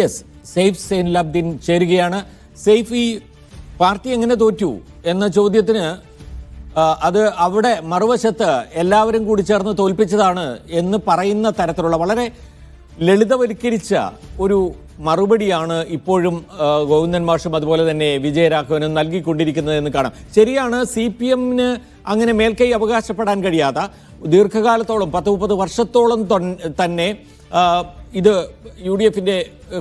Yes Saif സെയിൻ ചേരുകയാണ്. സെയ്ഫ് ഈ party എങ്ങനെ തോറ്റു എന്ന ചോദ്യത്തിന് അത് അവിടെ മറുവശത്ത് എല്ലാവരും കൂടി ചേർന്ന് തോൽപ്പിച്ചതാണ് എന്ന് പറയുന്ന തരത്തിലുള്ള വളരെ ലളിതവൽക്കരിച്ച ഒരു മറുപടിയാണ് ഇപ്പോഴും ഗോവിന്ദൻ മാഷും അതുപോലെ തന്നെ വിജയരാഘവനും നൽകിക്കൊണ്ടിരിക്കുന്നത് എന്ന് കാണാം. ശരിയാണ് സി പി എമ്മിന് അങ്ങനെ മേൽക്കൈ അവകാശപ്പെടാൻ കഴിയാത്ത ദീർഘകാലത്തോളം പത്ത് മുപ്പത് വർഷത്തോളം തന്നെ ഇത് യു ഡി എഫിന്റെ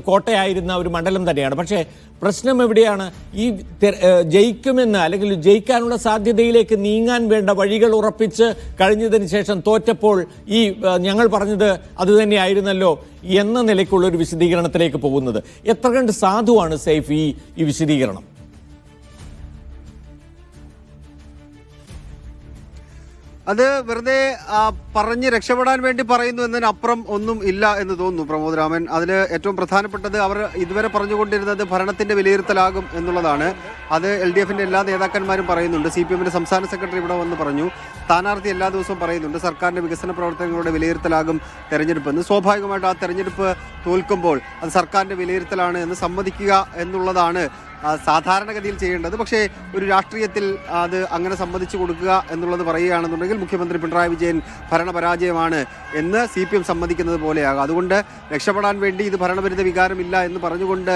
കോട്ടയായിരുന്ന ഒരു മണ്ഡലം തന്നെയാണ്. പക്ഷേ പ്രശ്നം എവിടെയാണ്? ഈ ജയിക്കുമെന്ന് അല്ലെങ്കിൽ ജയിക്കാനുള്ള സാധ്യതയിലേക്ക് നീങ്ങാൻ വേണ്ട വഴികൾ ഉറപ്പിച്ച് കഴിഞ്ഞതിന് ശേഷം തോറ്റപ്പോൾ ഈ ഞങ്ങൾ പറഞ്ഞത് അത് തന്നെയായിരുന്നല്ലോ എന്ന നിലയ്ക്കുള്ള ഒരു വിശദീകരണത്തിലേക്ക് പോകുന്നത്. എത്ര കണ്ട് സാധുവാണ് സേഫ് ഈ ഈ വിശദീകരണം? അത് വെറുതെ പറഞ്ഞ് രക്ഷപ്പെടാൻ വേണ്ടി പറയുന്നു എന്നതിനപ്പുറം ഒന്നും ഇല്ല എന്ന് തോന്നുന്നു പ്രമോദ് രാമൻ അതിൽ ഏറ്റവും പ്രധാനപ്പെട്ടത് അവർ ഇതുവരെ പറഞ്ഞുകൊണ്ടിരുന്നത് ഭരണത്തിന്റെ വിലയിരുത്തലാകും എന്നുള്ളതാണ്. അത് എൽ ഡി എഫിന്റെ എല്ലാ നേതാക്കന്മാരും പറയുന്നുണ്ട്. സി പി എമ്മിന്റെ സംസ്ഥാന സെക്രട്ടറി ഇവിടെ വന്ന് പറഞ്ഞു. സ്ഥാനാർത്ഥി എല്ലാ ദിവസവും പറയുന്നുണ്ട് സർക്കാരിന്റെ വികസന പ്രവർത്തനങ്ങളുടെ വിലയിരുത്തലാകും തെരഞ്ഞെടുപ്പ് എന്ന്. സ്വാഭാവികമായിട്ട് ആ തെരഞ്ഞെടുപ്പ് തോൽക്കുമ്പോൾ അത് സർക്കാരിന്റെ വിലയിരുത്തലാണ് എന്ന് സമ്മതിക്കുക എന്നുള്ളതാണ് സാധാരണഗതിയിൽ ചെയ്യേണ്ടത്. പക്ഷേ ഒരു രാഷ്ട്രീയത്തിൽ അത് അങ്ങനെ സമ്മതിച്ചു കൊടുക്കുക എന്നുള്ളത് പറയുകയാണെന്നുണ്ടെങ്കിൽ മുഖ്യമന്ത്രി പിണറായി വിജയൻ ഭരണപരാജയമാണ് എന്ന് സി പി എം സമ്മതിക്കുന്നത് പോലെയാകും. അതുകൊണ്ട് രക്ഷപ്പെടാൻ വേണ്ടി ഇത് ഭരണവിരുദ്ധ വികാരമില്ല എന്ന് പറഞ്ഞുകൊണ്ട്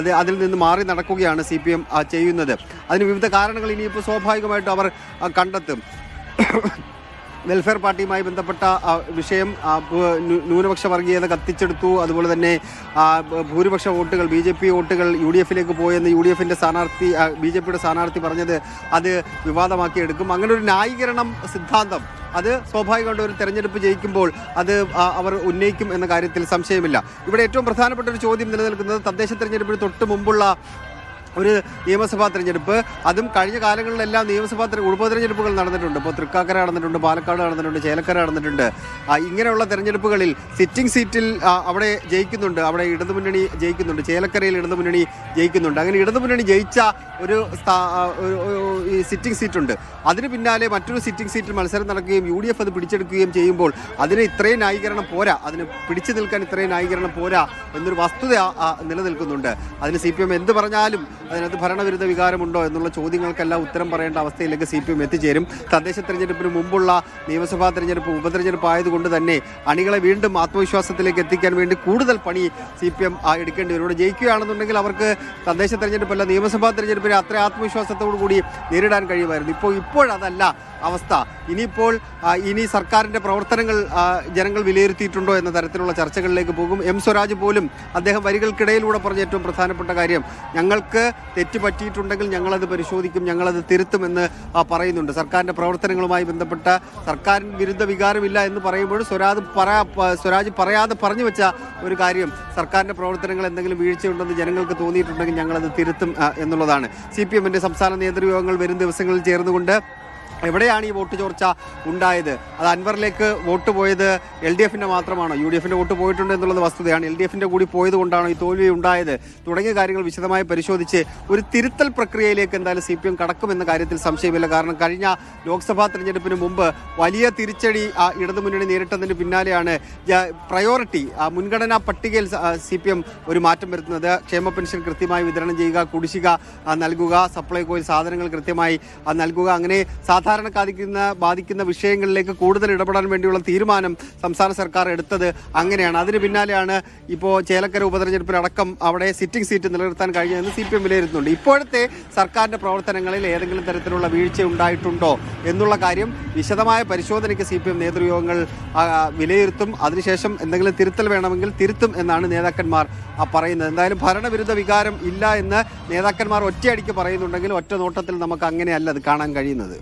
അത് അതിൽ നിന്ന് മാറി നടക്കുകയാണ് സി പി എം ചെയ്യുന്നത്. അതിന് വിവിധ കാരണങ്ങൾ ഇനിയിപ്പോൾ സ്വാഭാവികമായിട്ടും അവർ കണ്ടെത്തും. വെൽഫെയർ പാർട്ടിയുമായി ബന്ധപ്പെട്ട വിഷയം ന്യൂനപക്ഷ വർഗീയത കത്തിച്ചെടുത്തു. അതുപോലെ തന്നെ ഭൂരിപക്ഷ വോട്ടുകൾ ബി ജെ പി വോട്ടുകൾ യു ഡി എഫിലേക്ക് പോയെന്ന് യു ഡി എഫിന്റെ സ്ഥാനാർത്ഥി ബി ജെ പിയുടെ സ്ഥാനാർത്ഥി പറഞ്ഞത് അത് വിവാദമാക്കിയെടുക്കും. അങ്ങനെ ഒരു ന്യായീകരണം സിദ്ധാന്തം അത് സ്വാഭാവികമായിട്ട് ഒരു തെരഞ്ഞെടുപ്പ് ജയിക്കുമ്പോൾ അത് അവർ ഉന്നയിക്കും എന്ന കാര്യത്തിൽ സംശയമില്ല. ഇവിടെ ഏറ്റവും പ്രധാനപ്പെട്ട ഒരു ചോദ്യം നിലനിൽക്കുന്നത് തദ്ദേശ തെരഞ്ഞെടുപ്പിന് തൊട്ട് മുമ്പുള്ള ഒരു നിയമസഭാ തിരഞ്ഞെടുപ്പ് അതും കഴിഞ്ഞ കാലങ്ങളിലെല്ലാം നിയമസഭാ തെര- ഉപതെരഞ്ഞെടുപ്പുകൾ നടന്നിട്ടുണ്ട്. ഇപ്പോൾ തൃക്കാക്കര നടന്നിട്ടുണ്ട് പാലക്കാട് നടന്നിട്ടുണ്ട് ചേലക്കര നടന്നിട്ടുണ്ട്. ഇങ്ങനെയുള്ള തെരഞ്ഞെടുപ്പുകളിൽ സിറ്റിംഗ് സീറ്റിൽ അവിടെ ജയിക്കുന്നുണ്ട്. അവിടെ ഇടതുമുന്നണി ജയിക്കുന്നുണ്ട്. ചേലക്കരയിൽ ഇടതുമുന്നണി ജയിക്കുന്നുണ്ട്. അങ്ങനെ ഇടതുമുന്നണി ജയിച്ച ഒരു സിറ്റിംഗ് സീറ്റുണ്ട്. അതിന് പിന്നാലെ മറ്റൊരു സിറ്റിംഗ് സീറ്റിൽ മത്സരം നടക്കുകയും യു ഡി എഫ് അത് പിടിച്ചെടുക്കുകയും ചെയ്യുമ്പോൾ അതിന് ഇത്രയും ന്യായീകരണം പോരാ. അതിന് പിടിച്ചു നിൽക്കാൻ ഇത്രയും ന്യായീകരണം പോരാ എന്നൊരു വസ്തുത നിലനിൽക്കുന്നുണ്ട്. അതിന് സി പി എം എന്ത് പറഞ്ഞാലും അതിനകത്ത് ഭരണവിരുദ്ധ വികാരമുണ്ടോ എന്നുള്ള ചോദ്യങ്ങൾക്കെല്ലാം ഉത്തരം പറയേണ്ട അവസ്ഥയിലേക്ക് സി പി എം എത്തിച്ചേരും. തദ്ദേശ തെരഞ്ഞെടുപ്പിന് മുമ്പുള്ള നിയമസഭാ തെരഞ്ഞെടുപ്പ് ഉപതെരഞ്ഞെടുപ്പ് ആയതുകൊണ്ട് തന്നെ അണികളെ വീണ്ടും ആത്മവിശ്വാസത്തിലേക്ക് എത്തിക്കാൻ വേണ്ടി കൂടുതൽ പണി സി പി എം എടുക്കേണ്ടി വരും. ഇവിടെ ജയിക്കുകയാണെന്നുണ്ടെങ്കിൽ അവർക്ക് തദ്ദേശ തെരഞ്ഞെടുപ്പല്ല നിയമസഭാ തെരഞ്ഞെടുപ്പിനെ അത്ര ആത്മവിശ്വാസത്തോടു കൂടി നേരിടാൻ കഴിയുമായിരുന്നു. ഇപ്പോൾ ഇപ്പോഴതല്ല അവസ്ഥ. ഇനിയിപ്പോൾ ഇനി സർക്കാരിന്റെ പ്രവർത്തനങ്ങൾ ജനങ്ങൾ വിലയിരുത്തിയിട്ടുണ്ടോ എന്ന തരത്തിലുള്ള ചർച്ചകളിലേക്ക് പോകും. എം സ്വരാജ് പോലും അദ്ദേഹം വരികൾക്കിടയിലൂടെ പറഞ്ഞ ഏറ്റവും പ്രധാനപ്പെട്ട കാര്യം ഞങ്ങൾക്ക് തെറ്റ് പറ്റിയിട്ടുണ്ടെങ്കിൽ ഞങ്ങളത് പരിശോധിക്കും ഞങ്ങളത് തിരുത്തുമെന്ന് പറയുന്നുണ്ട്. സർക്കാരിന്റെ പ്രവർത്തനങ്ങളുമായി ബന്ധപ്പെട്ട സർക്കാരിന് വിരുദ്ധ വികാരമില്ല എന്ന് പറയുമ്പോൾ സ്വരാജ് പറയാ സ്വരാജ് പറയാതെ പറഞ്ഞു വെച്ച ഒരു കാര്യം സർക്കാരിന്റെ പ്രവർത്തനങ്ങൾ എന്തെങ്കിലും വീഴ്ചയുണ്ടെന്ന് ജനങ്ങൾക്ക് തോന്നിയിട്ടുണ്ടെങ്കിൽ ഞങ്ങളത് തിരുത്തും എന്നുള്ളതാണ്. സി പി എമ്മിന്റെ സംസ്ഥാന നേതൃയോഗങ്ങൾ വരും ദിവസങ്ങളിൽ ചേർന്നുകൊണ്ട് എവിടെയാണ് ഈ വോട്ട് ചോർച്ച ഉണ്ടായത്? അത് അൻവറിലേക്ക് വോട്ട് പോയത് എൽ ഡി എഫിന്റെ മാത്രമാണോ? യു ഡി എഫിന്റെ വോട്ട് പോയിട്ടുണ്ട് എന്നുള്ളത് വസ്തുതയാണ്. എൽ ഡി എഫിന്റെ കൂടി പോയത് കൊണ്ടാണോ ഈ തോൽവി ഉണ്ടായത്? തുടങ്ങിയ കാര്യങ്ങൾ വിശദമായി പരിശോധിച്ച് ഒരു തിരുത്തൽ പ്രക്രിയയിലേക്ക് എന്തായാലും സി പി എം കടക്കുമെന്ന കാര്യത്തിൽ സംശയമില്ല. കാരണം കഴിഞ്ഞ ലോക്സഭാ തെരഞ്ഞെടുപ്പിന് മുമ്പ് വലിയ തിരിച്ചടി ആ ഇടതുമുന്നണി നേരിട്ടതിന് പിന്നാലെയാണ് പ്രയോറിറ്റി ആ മുൻഗണനാ പട്ടികയിൽ സി പി എം ഒരു മാറ്റം വരുത്തുന്നത്. ക്ഷേമ പെൻഷൻ കൃത്യമായി വിതരണം ചെയ്യുക കുടിശ്ശിക നൽകുക സപ്ലൈകോയിൽ സാധനങ്ങൾ കൃത്യമായി നൽകുക. അങ്ങനെ സാധാരണക്കാരിക്കുന്ന ബാധിക്കുന്ന വിഷയങ്ങളിലേക്ക് കൂടുതൽ ഇടപെടാൻ വേണ്ടിയുള്ള തീരുമാനം സംസ്ഥാന സർക്കാർ എടുത്തത് അങ്ങനെയാണ്. അതിന് പിന്നാലെയാണ് ഇപ്പോൾ ചേലക്കര ഉപതെരഞ്ഞെടുപ്പിലടക്കം അവിടെ സിറ്റിംഗ് സീറ്റ് നിലനിർത്താൻ കഴിഞ്ഞതെന്ന് സി പി എം വിലയിരുത്തുന്നുണ്ട്. ഇപ്പോഴത്തെ സർക്കാരിന്റെ പ്രവർത്തനങ്ങളിൽ ഏതെങ്കിലും തരത്തിലുള്ള വീഴ്ച ഉണ്ടായിട്ടുണ്ടോ എന്നുള്ള കാര്യം വിശദമായ പരിശോധനയ്ക്ക് സി പി എം നേതൃയോഗങ്ങൾ വിലയിരുത്തും. അതിനുശേഷം എന്തെങ്കിലും തിരുത്തൽ വേണമെങ്കിൽ തിരുത്തും എന്നാണ് നേതാക്കന്മാർ പറയുന്നത്. എന്തായാലും ഭരണവിരുദ്ധ വികാരം ഇല്ല എന്ന് നേതാക്കന്മാർ ഒറ്റയടിക്ക് പറയുന്നുണ്ടെങ്കിൽ ഒറ്റ നോട്ടത്തിൽ നമുക്ക് അങ്ങനെയല്ല അത് കാണാൻ കഴിയുന്നത്.